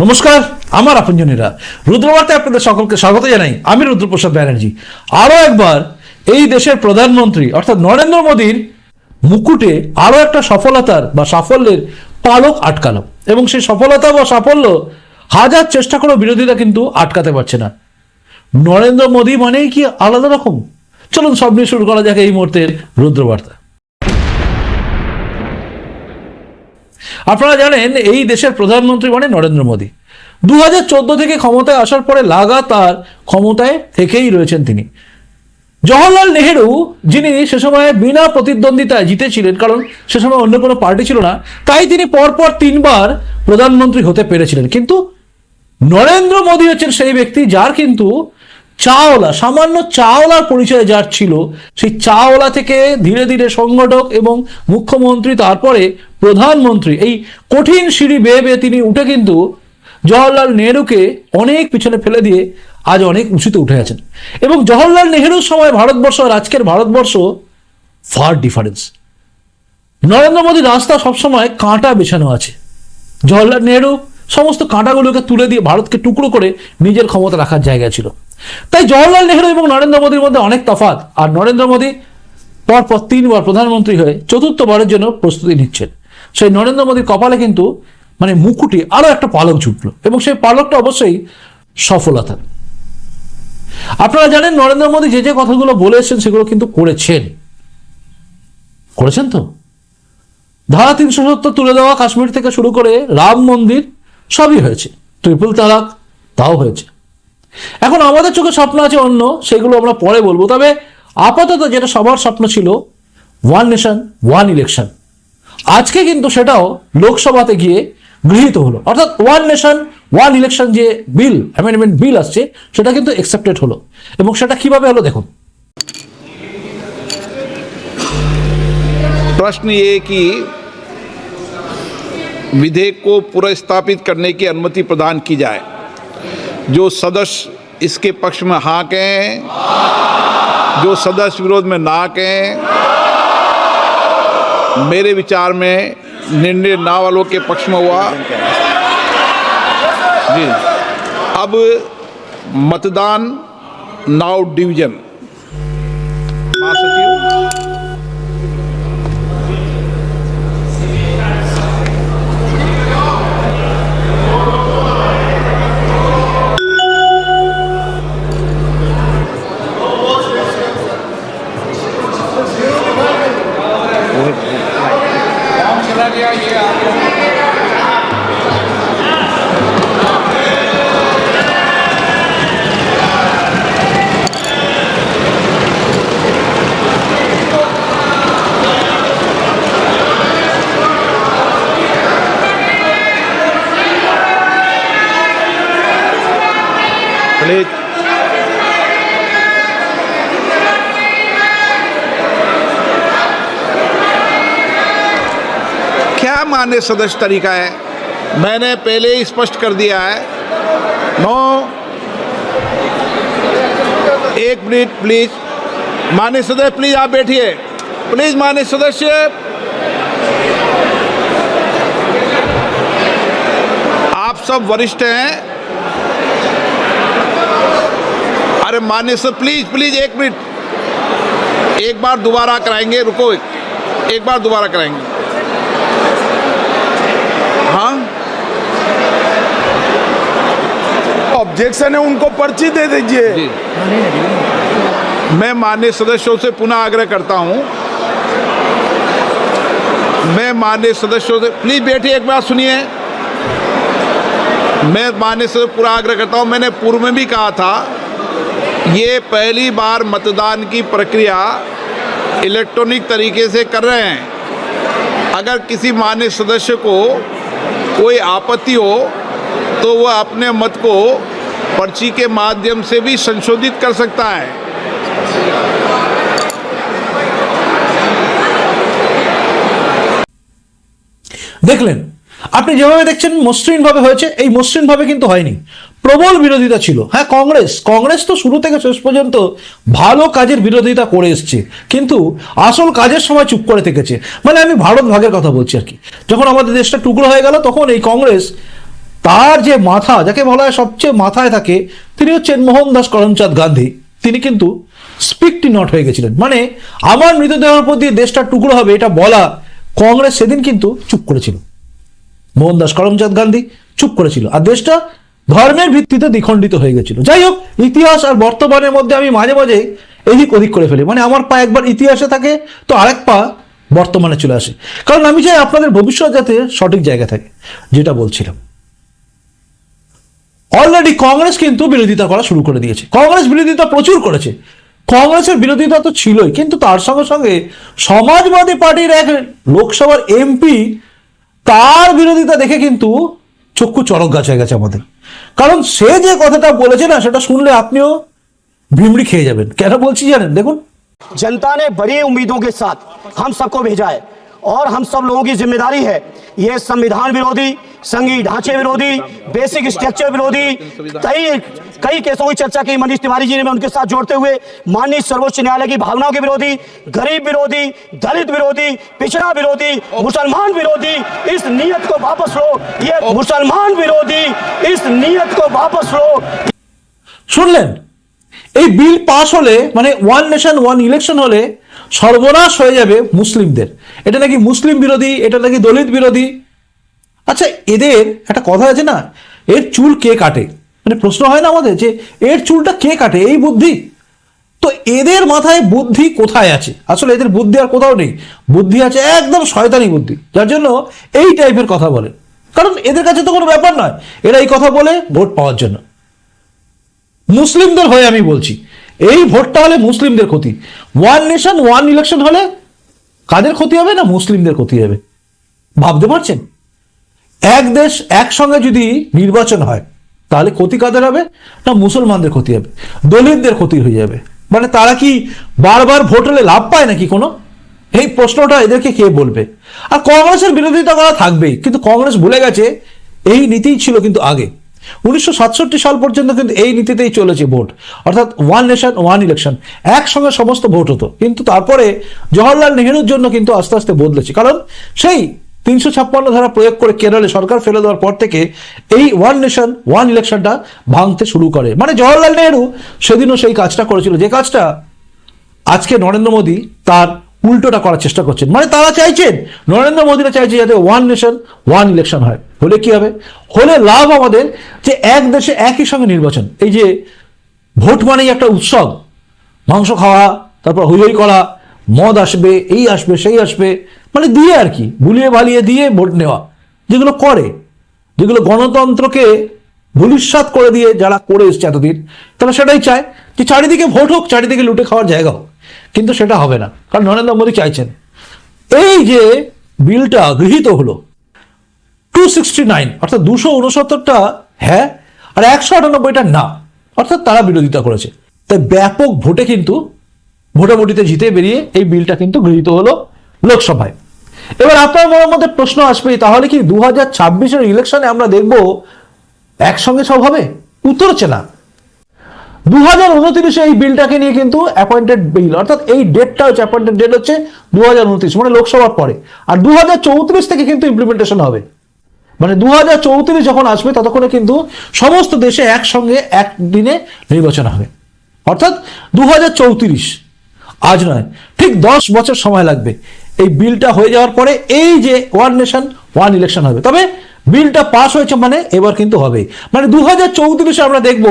নমস্কার, আমার আপনজনেরা। রুদ্রবার্তায় আপনাদের সকলকে স্বাগত জানাই। আমি রুদ্রপ্রসাদ ব্যানার্জি। আরও একবার, এই দেশের প্রধানমন্ত্রী, অর্থাৎ নরেন্দ্র মোদীর মুকুটে আরও একটা সফলতার বা সাফল্যের পালক আটকালো। এবং সেই সফলতা বা সাফল্য হাজার চেষ্টা করেও বিরোধীরা কিন্তু আটকাতে পারছে না। নরেন্দ্র মোদী মানেই কি আলাদা রকম? চলুন সব নিয়ে শুরু করা যাক এই মুহূর্তের রুদ্রবার্তা। আপনারা জানেন এই দেশের প্রধানমন্ত্রী মানে নরেন্দ্র মোদী। দু হাজার চোদ্দ থেকে ক্ষমতায় আসার পরে লাগাতার ক্ষমতায় থেকেই রয়েছেন তিনি। জওহরলাল নেহেরু, যিনি সে সময় বিনা প্রতিদ্বন্দ্বিতায় জিতেছিলেন, কারণ সে সময় অন্য কোনো পার্টি ছিল না, তাই তিনি পরপর তিনবার প্রধানমন্ত্রী হতে পেরেছিলেন। কিন্তু নরেন্দ্র মোদী হচ্ছেন সেই ব্যক্তি যার কিন্তু চাওলা, সামান্য চাওলার পরিচয় যার ছিল, সেই চাওলা থেকে ধীরে ধীরে সংগঠক এবং মুখ্যমন্ত্রী তারপরে প্রধানমন্ত্রী, এই কঠিন সিঁড়ি বেয়ে বেয়ে তিনি উঠে কিন্তু জওহরলাল নেহরুকে অনেক পিছনে ফেলে দিয়ে আজ অনেক উঁচুতে উঠে আছেন। এবং জওহরলাল নেহরুর সময় ভারতবর্ষ আর আজকের ভারতবর্ষ ফার ডিফারেন্স নরেন্দ্র মোদীর রাস্তা সবসময় কাঁটা বেছানো আছে। জওহরলাল নেহরু সমস্ত কাঁটাগুলোকে তুলে দিয়ে ভারতকে টুকরো করে নিজের ক্ষমতা রাখার জায়গা ছিল। তাই জওহরলাল নেহরু এবং নরেন্দ্র মোদীর মধ্যে অনেক তফাৎ। আর নরেন্দ্র মোদী পরপর তিনবার প্রধানমন্ত্রী হয়ে চতুর্থবারের জন্য প্রস্তুতি নিচ্ছেন। সেই নরেন্দ্র মোদীর কপালে কিন্তু মানে মুকুটি আরও একটা পালক জুটলো এবং সেই পালকটা অবশ্যই সফলতা। আপনারা জানেন নরেন্দ্র মোদী যে যে কথাগুলো বলে এসেছেন সেগুলো কিন্তু করেছেন। করেছেন তো? ধারা তিনশো সত্তর তুলে দেওয়া কাশ্মীর থেকে শুরু করে রাম মন্দির সবই হয়েছে। ট্রিপল তালাক, তাও হয়েছে। এখন আমাদের চোখে স্বপ্ন আছে অন্য, সেগুলো আমরা পরে বলব। তবে আপাতত যেটা সবার স্বপ্ন ছিল ওয়ান নেশন ওয়ান ইলেকশন আজকে কিন্তু সেটাও লোকসভাতে গিয়ে গৃহীত হলো অর্থাৎ ওয়ান নেশন ওয়ান ইলেকশন যে বিল অ্যামেন্ডমেন্ট বিল আসছে সেটা কিন্তু অ্যাকসেপ্টেড হলো এবং সেটা কিভাবে হলো দেখুন प्रश्न ये कि विधेयक को पुनर्स्थापित करने की अनुमति प्रदान की जाए जो सदस्य इसके पक्ष में हाँ कहें जो सदस्य विरोध में ना कहें मेरे विचार में निर्णय ना वालों के पक्ष में हुआ। जी। अब मतदान नाउ डिवीज़न। प्लीज़ क्या मान्य सदस्य तरीका है? मैंने पहले ही स्पष्ट कर दिया है। नो। एक मिनट प्लीज़ मान्य सदस्य प्लीज़ आप बैठिए। प्लीज़ मान्य सदस्य। आप सब वरिष्ठ हैं। अरे मान्य सर प्लीज़ प्लीज़ एक मिनट। एक बार दोबारा कराएँगे रुको एक बार दोबारा कराएँगे। हाँ? ऑब्जेक्शन है उनको पर्ची दे दीजिए। मैं मान्य सदस्यों से पुनः आग्रह करता हूँ। मैं मान्य सदस्यों से प्लीज़ बैठिए एक बात सुनिए। मैं मान्य सदस्य पूरा आग्रह करता हूँ मैंने पूर्व में भी कहा था ये पहली बार मतदान की प्रक्रिया इलेक्ट्रॉनिक तरीके से कर रहे हैं। अगर किसी मान्य सदस्य को कोई आपत्ति हो तो वह अपने मत को पर्ची के माध्यम से भी संशोधित कर सकता है। देख लें আপনি যেভাবে দেখছেন মসৃণ ভাবে হয়েছে, এই মসৃণ ভাবে কিন্তু হয়নি। প্রবল বিরোধিতা ছিল। হ্যাঁ কংগ্রেস কংগ্রেস তো শুরু থেকে শেষ পর্যন্ত ভালো কাজের বিরোধিতা করে এসছে। কিন্তু আসল কাজের সময় চুপ করে থেকেছে। মানে আমি ভারত ভাগের কথা বলছি আর কি। যখন আমাদের দেশটা টুকরো হয়ে গেল, তখন এই কংগ্রেস তার যে মাথা, যাকে বলা হয় সবচেয়ে মাথায় থাকে, তিনি হচ্ছেন মোহনদাস করমচাঁদ গান্ধী। তিনি কিন্তু স্পিকটি নট হয়ে গেছিলেন। মানে আমার মৃতদেহের উপর দিয়ে দেশটা টুকরো হবে, এটা বলা কংগ্রেস সেদিন কিন্তু চুপ করেছিল। মোহনদাস করমচাঁদ গান্ধী চুপ করেছিল। আর দেশটা ধর্মের ভিত্তিতে দ্বিখণ্ডিত হয়ে গেছিল। যাই হোক, ইতিহাস আর বর্তমানের মধ্যে আমি মাঝে মাঝে এদিক ওদিক করে ফেলি। মানে আমার পা একবার ইতিহাসে থাকে, তো আরেক পা বর্তমানে চলে আসে। কারণ আমি চাই আপনাদের ভবিষ্যৎ যাতে সঠিক জায়গা থাকে, যেটা বলছিলাম। অলরেডি কংগ্রেস কিন্তু বিরোধিতা করা শুরু করে দিয়েছে। কংগ্রেস বিরোধিতা প্রচুর করেছে। কংগ্রেসের বিরোধিতা তো ছিলই, কিন্তু তার সঙ্গে সঙ্গে সমাজবাদী পার্টির এক লোকসভার এমপি তার বিরোধিতা দেখে কিন্তু চক্ষু চড়ক গাছ হয়ে গেছে আমাদের কারণ সে যে কথাটা বলেছে না সেটা শুনলে আপনিও ভিমড়ি খেয়ে যাবেন কেন বলছি জানেন দেখুন जनता ने बड़ी उम्मीदों के साथ हम सबको भेजा है और हम सब लोगों की जिम्मेदारी है ये संविधान विरोधी संघीय ढांचे विरोधी बेसिक स्ट्रक्चर विरोधी कई कई केसों की चर्चा की मनीष तिवारी जी ने उनके साथ जोड़ते हुए माननीय सर्वोच्च न्यायालय की भावनाओं के विरोधी गरीब विरोधी दलित विरोधी पिछड़ा विरोधी मुसलमान विरोधी इस नीयत को वापस लो ये मुसलमान विरोधी इस नीयत को वापस लो শুনলেন এই বিল পাস হলে মানে ওয়ান নেশন ওয়ান ইলেকশন হলে সর্বনাশ হয়ে যাবে মুসলিমদের। এটা নাকি মুসলিম বিরোধী, এটা নাকি দলিত বিরোধী? আচ্ছা এদের একটা কথা আছে না, এর চুল কে কাটে? মানে প্রশ্ন হয় না আমাদের যে এর চুলটা কে কাটে, এই বুদ্ধি? তো এদের মাথায় বুদ্ধি কোথায় আছে? আসলে এদের বুদ্ধি আর কোথাও নেই। বুদ্ধি আছে একদম শয়তানি বুদ্ধি, যার জন্য এই টাইপের কথা বলে। কারণ এদের কাছে তো কোনো ব্যাপার নয়, এরা এই কথা বলে ভোট পাওয়ার জন্য। মুসলিমদের হয়ে আমি বলছি এই ভোটটা হলে মুসলিমদের ক্ষতি। ওয়ান নেশন ওয়ান ইলেকশন হলে কাদের ক্ষতি হবে না মুসলিমদের ক্ষতি হবে? ভাবতে পারছেন? এক দেশ একসঙ্গে যদি নির্বাচন হয়, তাহলে ক্ষতি কাদের হবে? না, মুসলমানদের ক্ষতি হবে। দলিতদের ক্ষতি হয়ে যাবে। মানে তারা কি বারবার ভোট হলে লাভ পায় নাকি কোনো? এই প্রশ্নটা এদেরকে কে বলবে? আর কংগ্রেসের বিরোধিতা করা থাকবেই, কিন্তু কংগ্রেস ভুলে গেছে, এই নীতিই ছিল কিন্তু আগে। উনিশশো সাতষট্টি সাল পর্যন্ত কিন্তু এই নীতিতেই চলেছে ভোট। অর্থাৎ ওয়ান নেশন ওয়ান ইলেকশন একসঙ্গে সমস্ত ভোট হতো। কিন্তু তারপরে জওয়াহরলাল নেহেরুর জন্য কিন্তু আস্তে আস্তে বদলেছে। কারণ সেই তিনশো ছাপ্পান্ন ধারা প্রয়োগ করে কেরলে সরকার ফেলে দেওয়ার পর থেকে এই ওয়ান নেশন ওয়ান ইলেকশনটা ভাঙতে শুরু করে। মানে জওয়াহরলাল নেহেরু সেদিনও সেই কাজটা করেছিল। যে কাজটা আজকে নরেন্দ্র মোদী তার উল্টোটা করার চেষ্টা করছেন। মানে তারা চাইছেন, নরেন্দ্র মোদীরা চাইছে যাতে ওয়ান নেশন ওয়ান ইলেকশন হয়। হলে কি হবে? হলে লাভ আমাদের যে এক দেশে একই সঙ্গে নির্বাচন। এই যে ভোট মানেই একটা উৎসব। মাংস খাওয়া, তারপর হই হই করা, মদ আসবে, এই আসবে, সেই আসবে মানে দিয়ে আর কি ভুলিয়ে ভালিয়ে দিয়ে ভোট নেওয়া, যেগুলো করে, যেগুলো গণতন্ত্রকে ভবিষ্যৎ করে দিয়ে যারা করে এসছে এতদিন, তারা সেটাই চায় যে চারিদিকে ভোট হোক, চারিদিকে লুটে খাওয়ার জায়গা হোক। কিন্তু সেটা হবে না। কারণ নরেন্দ্র মোদী চাইছেন। এই যে বিলটা গৃহীত হলো অর্থাৎ দুশো উনসত্তরটা হ্যাঁ আর একশো আটানব্বইটা না, অর্থাৎ তারা বিরোধিতা করেছে। তাই ব্যাপক ভোটে কিন্তু ভোটাভুটিতে জিতে বেরিয়ে এই বিলটা কিন্তু গৃহীত হলো লোকসভায়। এবার আপনার মনের মধ্যে প্রশ্ন আসবেই তাহলে কি দু হাজার ছাব্বিশের ইলেকশনে আমরা দেখব একসঙ্গে সব হবে? উত্তর না। দু হাজার উনত্রিশে এই বিলটাকে নিয়ে কিন্তু অ্যাপয়েন্টেড বিল অর্থাৎ এই ডেটটা হচ্ছে অ্যাপয়েন্টেড ডেট হচ্ছে দু হাজার উনত্রিশ মানে লোকসভার পরে। আর দু হাজার চৌত্রিশ থেকে কিন্তু ইমপ্লিমেন্টেশন হবে। মানে দু হাজার চৌত্রিশ যখন আসবে, ততক্ষণে কিন্তু সমস্ত দেশে একসঙ্গে একদিনে নির্বাচন হবে। অর্থাৎ দু হাজার চৌত্রিশ আজ নয়, ঠিক দশ বছর সময় লাগবে। এই বিলটা হয়ে যাওয়ার পরে এই যে ওয়ান নেশন, ওয়ান ইলেকশন হবে। তবে বিলটা পাস হয়েছে মানে এবার কিন্তু হবে মানে দু হাজার চৌত্রিশে আমরা দেখব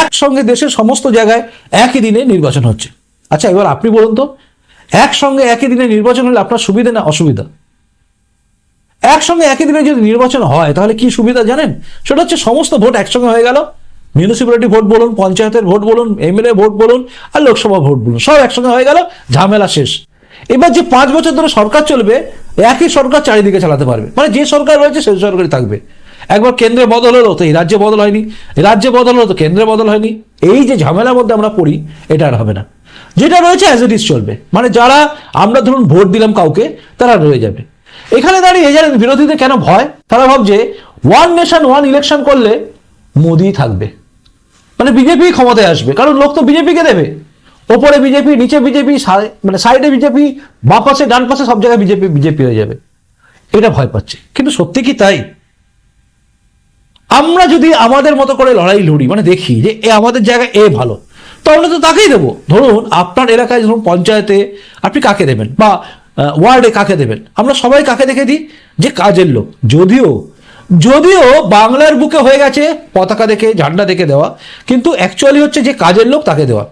একসঙ্গে দেশের সমস্ত জায়গায় একই দিনে নির্বাচন হচ্ছে। আচ্ছা এবার আপনি বলুন তো, একসঙ্গে একই দিনে নির্বাচন হলে আপনার সুবিধা না অসুবিধা? একসঙ্গে একই দিনে যদি নির্বাচন হয়, তাহলে কি সুবিধা জানেন? সেটা হচ্ছে সমস্ত ভোট একসঙ্গে হয়ে গেল। মিউনিসিপ্যালিটি ভোট বলুন, পঞ্চায়েতের ভোট বলুন এমএলএ ভোট বলুন, আর লোকসভা ভোট বলুন, সব একসঙ্গে হয়ে গেল, ঝামেলা শেষ। এবার যে পাঁচ বছর ধরে সরকার চলবে, একই সরকার চারিদিকে চালাতে পারবে। মানে যে সরকার রয়েছে, সেই সরকারই থাকবে। একবার কেন্দ্রে বদল হলো, তো এই রাজ্যে বদল হয়নি। রাজ্যে বদল হলো, তো কেন্দ্রে বদল হয়নি। এই যে ঝামেলার মধ্যে আমরা পড়ি, এটা আর হবে না। যেটা রয়েছে অ্যাজ ইট ইজ চলবে। মানে যারা, আমরা ধরুন ভোট দিলাম কাউকে, তারা রয়ে যাবে। এখানে দাঁড়িয়ে জানেন বিরোধীদের কেন ভয়? তারা ভাবছে ওয়ান নেশন ওয়ান ইলেকশন করলে মোদি থাকবে। মানে বিজেপি ক্ষমতায় আসবে। কারণ লোক তো বিজেপিকে দেবে। ওপরে বিজেপি নিচে বিজেপি মানে সাইডে বিজেপি বা পাশে, ডান পাশে সব জায়গায় বিজেপি বিজেপি হয়ে যাবে। এটা ভয় পাচ্ছে। কিন্তু সত্যি কি তাই? আমরা যদি আমাদের মতো করে লড়াই লড়ি মানে দেখি যে এ আমাদের জায়গায় এ ভালো তো আমরা তো তাকেই দেবো। ধরুন আপনার এলাকায়, ধরুন পঞ্চায়েতে, আপনি কাকে দেবেন? বা ওয়ার্ডে কাকে দেবেন? আমরা সবাই কাকে দেখে দিই? যে কাজের লোক। যদিও যদিও বাংলার বুকে হয়ে গেছে পতাকা দেখে, ঝান্ডা দেখে দেওয়া, কিন্তু অ্যাকচুয়ালি হচ্ছে যে কাজের লোক তাকে দেওয়া।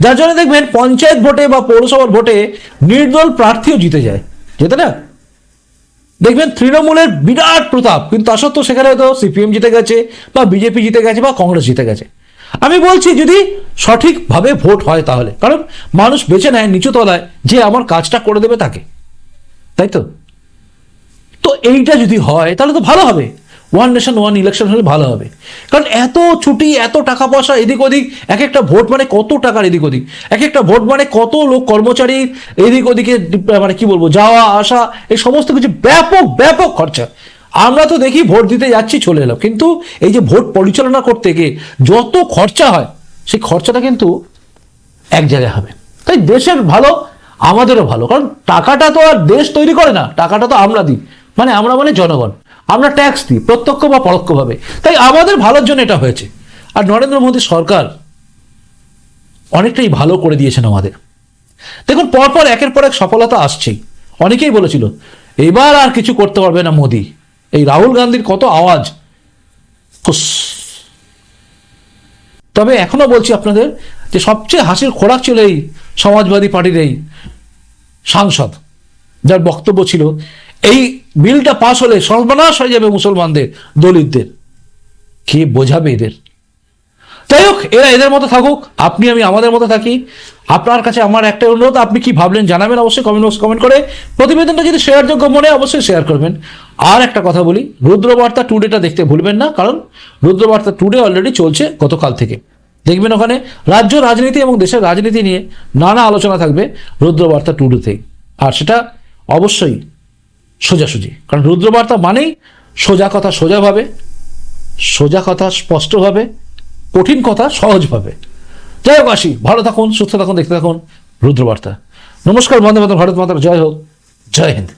যার জন্য দেখবেন পঞ্চায়েত ভোটে বা পৌরসভার ভোটে নির্দল প্রার্থীও জিতে যায়। যেতে না? দেখবেন তৃণমূলের বিরাট প্রতাপ, কিন্তু তা সত্ত্বেও সেখানে হয়তো সিপিএম জিতে গেছে বা বিজেপি জিতে গেছে বা কংগ্রেস জিতে গেছে। আমি বলছি যদি সঠিকভাবে ভোট হয় তাহলে। কারণ মানুষ বেছে নেয় নিচু তলায় যে আমার কাজটা করে দেবে তাকে। তাই তো? তো এইটা যদি হয়, তাহলে তো ভালো হবে। ওয়ান নেশন ওয়ান ইলেকশন হলে ভালো হবে। কারণ এত ছুটি, এত টাকা পয়সা এদিক ওদিক, এক একটা ভোট মানে কত টাকার এদিক ওদিক? এক একটা ভোট মানে কত লোক কর্মচারী এদিক ওদিকে মানে কি বলব, যাওয়া, আসা, এই সমস্ত কিছু ব্যাপক ব্যাপক খরচা। আমরা তো দেখি ভোট দিতে যাচ্ছি, চলে এলাম কিন্তু এই যে ভোট পরিচালনা করতে গিয়ে যত খরচা হয়, সেই খরচাটা কিন্তু এক জায়গায় হবে। তাই দেশের ভালো, আমাদেরও ভালো। কারণ টাকাটা তো আর দেশ তৈরি করে না, টাকাটা তো আমরা দিই। মানে আমরা মানে জনগণ। আমরা ট্যাক্স দিই, প্রত্যক্ষ বা পরোক্ষভাবে। তাই আমাদের ভালোর জন্য এটা হয়েছে। আর নরেন্দ্র মোদী সরকার অনেকটাই ভালো করে দিয়েছেন আমাদের। দেখুন, পরপর একের পর এক সফলতা আসছেই। অনেকেই বলেছিল, এবার আর কিছু করতে পারবে না মোদি। এই রাহুল গান্ধীর কত আওয়াজ? তবে এখনও বলছি আপনাদের যে সবচেয়ে হাসির খোরাক ছিল এই সমাজবাদী পার্টির এই সাংসদ, যার বক্তব্য ছিল, এই বিলটা পাশ হলে সর্বনাশ হয়ে যাবে মুসলমানদের, দলিতদের। কে বোঝাবে এদের? যাই হোক, এরা এদের মতো থাকুক, আপনি আমি আমাদের মতো থাকি। আপনার কাছে আমার একটা অনুরোধ, আপনি কি ভাবলেন জানাবেন অবশ্যই কমেন্ট বক্স কমেন্ট করে। প্রতিবেদনটা যদি শেয়ারযোগ্য মনে অবশ্যই শেয়ার করবেন। আর একটা কথা বলি, রুদ্রবার্তা টুডেটা দেখতে ভুলবেন না, কারণ রুদ্রবার্তা টুডে অলরেডি চলছে গতকাল থেকে। দেখবেন ওখানে রাজ্য রাজনীতি এবং দেশের রাজনীতি নিয়ে নানা আলোচনা থাকবে রুদ্রবার্তা টুডেতেই আর সেটা অবশ্যই সোজাসুজি, কারণ রুদ্রবার্তা মানেই সোজা কথা সোজাভাবে, সোজা কথা স্পষ্টভাবে কঠিন কথা সহজভাবে। যাই হোক আসি, ভালো থাকুন, সুস্থ থাকুন, দেখতে থাকুন। রুদ্রবার্তা। নমস্কার, বন্দে বান্ধব ভারত মাতার, জয় হোক, জয় হিন্দ।